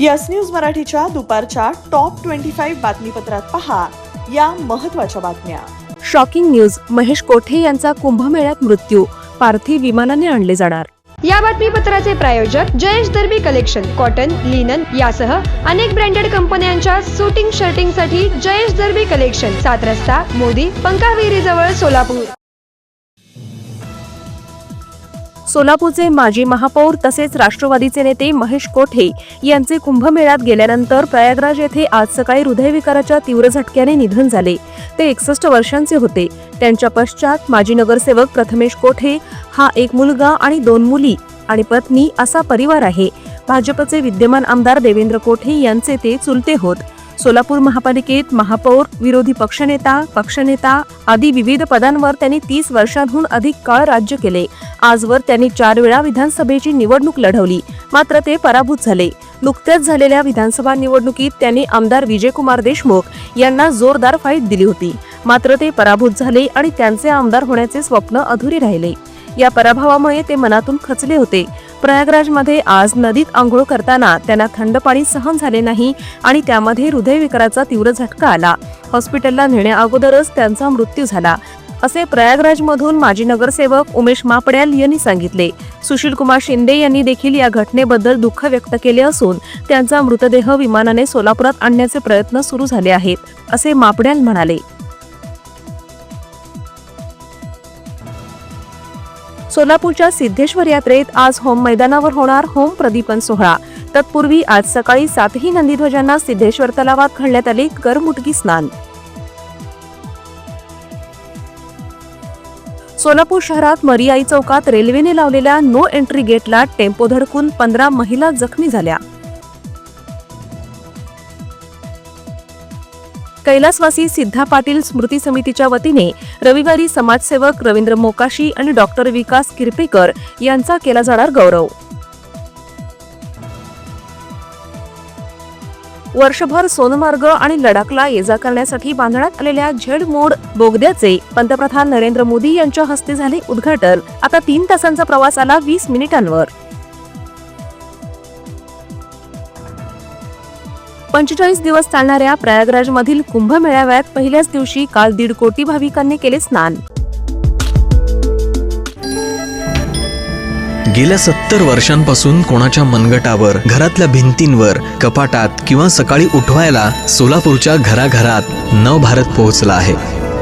Yes news मराठीच्या दुपारच्या top twenty five बातमीपत्रात पहा या महत्त्वाच्या बातम्या. शॉकिंग न्यूज महेश कोठे यांचा कुंभमेळ्यात मृत्यू पार्थिव विमानाने आणले जाणार. या बातमीपत्राचे प्रायोजक Jayesh Darbi collection cotton linen यासह अनेक ब्रँडेड कंपन्यांच्या सुटिंग शर्टिंगसाठी जयेश दर्बी कलेक्शन सात रस्ता मोदी पंकाविरी जवळ सोलापूर. सोलापूरचे माजी महापौर तसेच राष्ट्रवादीचे नेते महेश कोठे यांचे कुंभमेळ्यात गेल्यानंतर प्रयागराज येथे आज सकाळी हृदयविकाराच्या तीव्र झटक्याने निधन झाले. ते एकसष्ट वर्षांचे होते. त्यांच्या पश्चात माजी नगरसेवक प्रथमेश कोठे हा एक मुलगा आणि दोन मुली आणि पत्नी असा परिवार आहे. भाजपचे विद्यमान आमदार देवेंद्र कोठे यांचे ते चुलते होत. सोलापूर महापालिकेत महापौर विरोधी पक्षनेता पक्षनेता आदी विविध पदांवर त्यांनी तीस वर्षांहून अधिक काळ राज्य केले. आजवर त्यांनी चार वेळा विधानसभेची निवडणूक लढवली. मात्र ते पराभूत झाले. नुकत्याच झालेल्या विधानसभा निवडणुकीत त्यांनी आमदार विजयकुमार देशमुख यांना जोरदार फाईट दिली होती. मात्र ते पराभूत झाले आणि त्यांचे आमदार होण्याचे स्वप्न अधुरे राहिले. या पराभवामुळे ते मनातून खचले होते. प्रयागराजमध्ये आज नदीत आंघोळ करताना त्यांना थंड पाणी सहन झाले नाही आणि त्यामध्ये हृदयविकाराचा तीव्र झटका आला. हॉस्पिटलला नेण्याअगोदरच त्यांचा मृत्यू झाला. असे प्रयागराजमधून माजी नगरसेवक उमेश मापड्याल यांनी सांगितले. सुशीलकुमार शिंदे यांनी देखील या घटनेबद्दल दुःख व्यक्त केले असून त्यांचा मृतदेह विमानाने सोलापुरात आणण्याचे प्रयत्न सुरू झाले आहेत असे मापड्याल म्हणाले. सोलापूरच्या सिद्धेश्वर यात्रेत आज होम मैदानावर होणार होम प्रदीपन सोहळा. तत्पूर्वी आज सकाळी सातही नंदीध्वजांना सिद्धेश्वर तलावात घालण्यात आले करमुटकी स्नान. सोलापूर शहरात मरियाई चौकात रेल्वेने लावलेल्या नो एंट्री गेटला टेम्पो धडकून पंधरा महिला जखमी झाल्या. कैलासवासी सिद्धा पाटील स्मृती समितीच्या वतीने रविवारी समाजसेवक रवींद्र मोकाशी आणि डॉक्टर विकास किरपेकर यांचा केला जाणार गौरव. वर्षभर सोनमार्ग आणि लडाखला ये जा करण्यासाठी बांधण्यात आलेल्या झेड मोड बोगद्याचे पंतप्रधान नरेंद्र मोदी यांच्या हस्ते झाले उद्घाटन. आता तीन तासांचा प्रवास आला वीस मिनिटांवर. पंचेचाळीस दिवस चालणाऱ्या प्रयागराजमधील कुंभमेळाव्यात पहिल्याच दिवशी काल दीड कोटी भाविकांनी केले स्नान. गेल्या सत्तर वर्षांपासून कोणाच्या मनगटावर घरातल्या भिंतींवर कपाटात किंवा सकाळी उठवायला सोलापूरच्या घराघरात नवभारत पोहोचला आहे.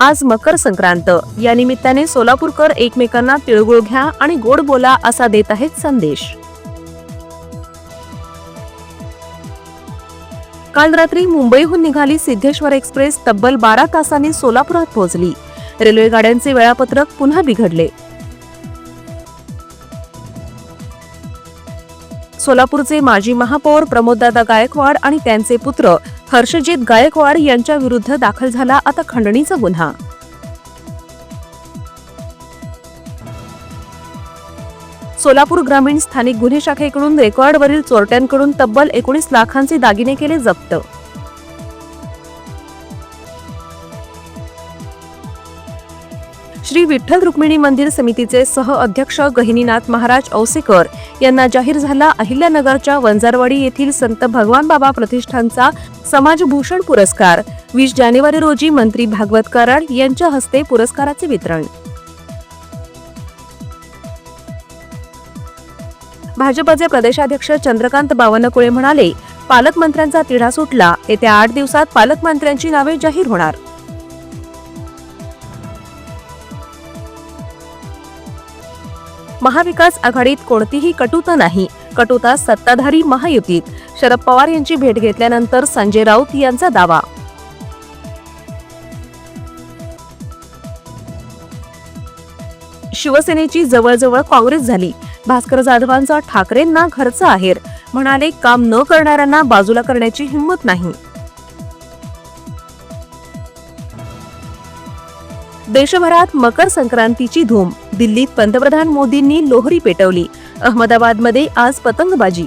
आज मकर संक्रांत. या निमित्ताने सोलापूरकर एकमेकांना तिळगुळ घ्या आणि गोड बोला असा देत आहेत संदेश. काल रात्री मुंबईहून निघाली सिद्धेश्वर एक्सप्रेस तब्बल बारा तासांनी सोलापुरात पोहोचली. रेल्वे गाड्यांचे वेळापत्रक पुन्हा बिघडले. सोलापूरचे माजी महापौर प्रमोददादा गायकवाड आणि त्यांचे पुत्र हर्षजित गायकवाड यांच्या विरुद्ध दाखल झाला आता खंडणीचा गुन्हा. सोलापूर ग्रामीण स्थानिक गुन्हे शाखेकडून रेकॉर्डवरील चोरट्यांकडून तब्बल एकोणीस लाखांचे दागिने केले जप्त. श्री विठ्ठल रुक्मिणी मंदिर समितीचे सह अध्यक्ष गहिनीनाथ महाराज औसेकर यांना जाहीर झाला अहिल्यानगरच्या वंजारवाडी येथील संत भगवान बाबा प्रतिष्ठानचा समाजभूषण पुरस्कार. वीस जानेवारी रोजी मंत्री भागवत कराड यांच्या हस्ते पुरस्काराचे वितरण. भाजपचे प्रदेशाध्यक्ष चंद्रकांत बावनकुळे म्हणाले पालकमंत्र्यांचा तिढा सुटला. येत्या आठ दिवसात पालकमंत्र्यांची नावे जाहीर होणार. महाविकास आघाडीत कोणतीही कटुता नाही. कटुता सत्ताधारी महायुतीत. शरद पवार यांची भेट घेतल्यानंतर संजय राऊत यांचा दावा. शिवसेनेची जवळजवळ काँग्रेस झाली. भास्कर जाधवांचा ठाकरेंना घरचा आहेर. म्हणाले काम न करणाऱ्यांना बाजूला करण्याची हिंमत नाही. देशभरात मकर संक्रांतीची धूम. दिल्लीत पंतप्रधान मोदींनी लोहरी पेटवली. अहमदाबादमध्ये आज पतंगबाजी.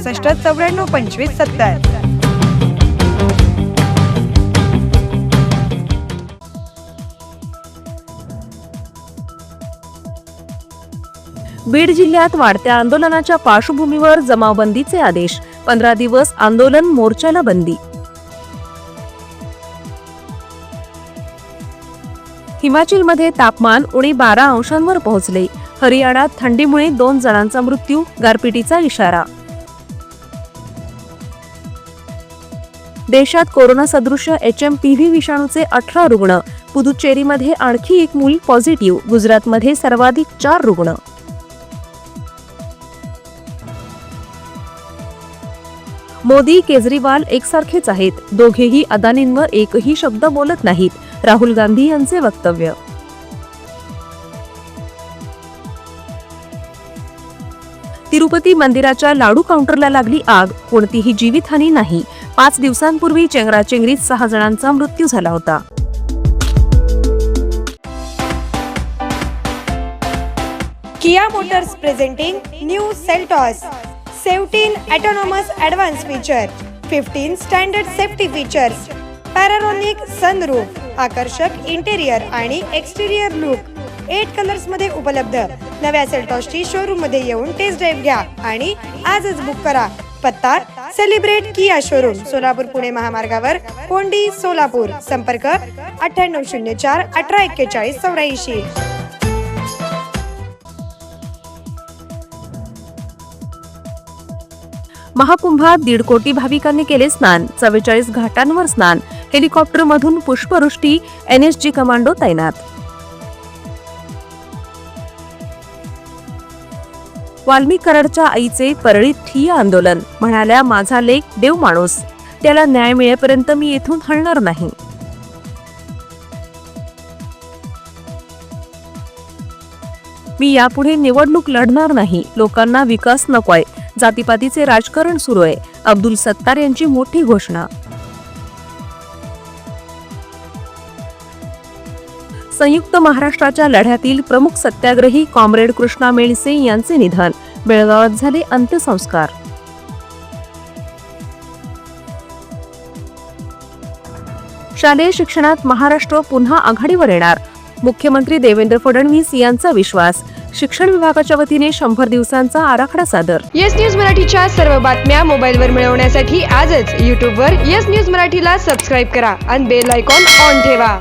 पासष्ट चौऱ्याण्णव पंचवीस सत्तर. बीड जिल्ह्यात वाढत्या आंदोलनाच्या पार्श्वभूमीवर जमावबंदीचे आदेश. पंधरा दिवस आंदोलन मोर्चाला बंदी. हिमाचलमध्ये तापमान उणे बारा अंशांवर पोहोचले. हरियाणात थंडीमुळे दोन जणांचा मृत्यू गारपिटीचा इशारा. देशात कोरोना सदृश एच एम पी व्ही विषाणूचे अठरा रुग्ण. पुदुच्चेरीमध्ये आणखी एक मूल पॉझिटिव्ह गुजरातमध्ये सर्वाधिक चार रुग्ण. मोदी केजरीवाल एकसारखेच आहेत. दोघेही अदानींवर एकही शब्द बोलत नाहीत. राहुल गांधी यांचे वक्तव्य. तिरुपती मंदिराच्या लाडू काउंटरला लागली आग. कोणतीही जीवितहानी नाही. पाच दिवसांपूर्वी चेंगराचेंगरीत सहा जणांचा मृत्यू झाला होता. Kia Motors presenting new Seltos. Seventeen autonomous advance feature fifteen standard safety features panoramic sunroof आकर्षक इंटेरियर आणि एक्सटेरियर लुक एट कलर्समध्ये उपलब्ध. नव्या सेल्टॉसची शोरूममध्ये येऊन टेस्ट ड्राईव्ह घ्या आणि आजच बुक करा. पत्ता celebrate Kia showroom Solapur Pune महामार्गावर कोंडी सोलापूर. संपर्क अठ्ठ्याण्णव शून्य चार अठरा एक्केचाळीस चौऱ्याऐंशी. महाकुंभात दीड कोटी भाविकांनी केले स्नान. चव्वेचाळीस घाटांवर स्नान. हेलिकॉप्टरमधून पुष्पवृष्टी एनएसजी कमांडो तैनात. वाल्मिक कराडच्या आईचे परळीत ठिय्या आंदोलन. म्हणाल्या माझा लेख देव माणूस. त्याला न्याय मिळेपर्यंत मी येथून हलणार नाही. मी यापुढे निवडणूक लढणार नाही. लोकांना विकास नकोय. जातीपातीचे राजकारण सुरू आहे. अब्दुल सत्तार यांची मोठी घोषणा. संयुक्त महाराष्ट्राच्या लढ्यातील प्रमुख सत्याग्रही कॉम्रेड कृष्णा मेळसे यांचे निधन. बेळगावात झाले अंत्यसंस्कार. शालेय शिक्षणात महाराष्ट्र पुन्हा आघाडीवर येणार. मुख्यमंत्री देवेंद्र फडणवीस यांचा विश्वास. शिक्षण विभागाच्या वतीने शंभर दिवसांचा आराखडा सादर. येस न्यूज मराठीच्या सर्व बातम्या मोबाईलवर मिळवण्यासाठी आजच यूट्यूबवर येस न्यूज मराठीला सबस्क्राईब करा आणि बेल आयकॉन ऑन ठेवा.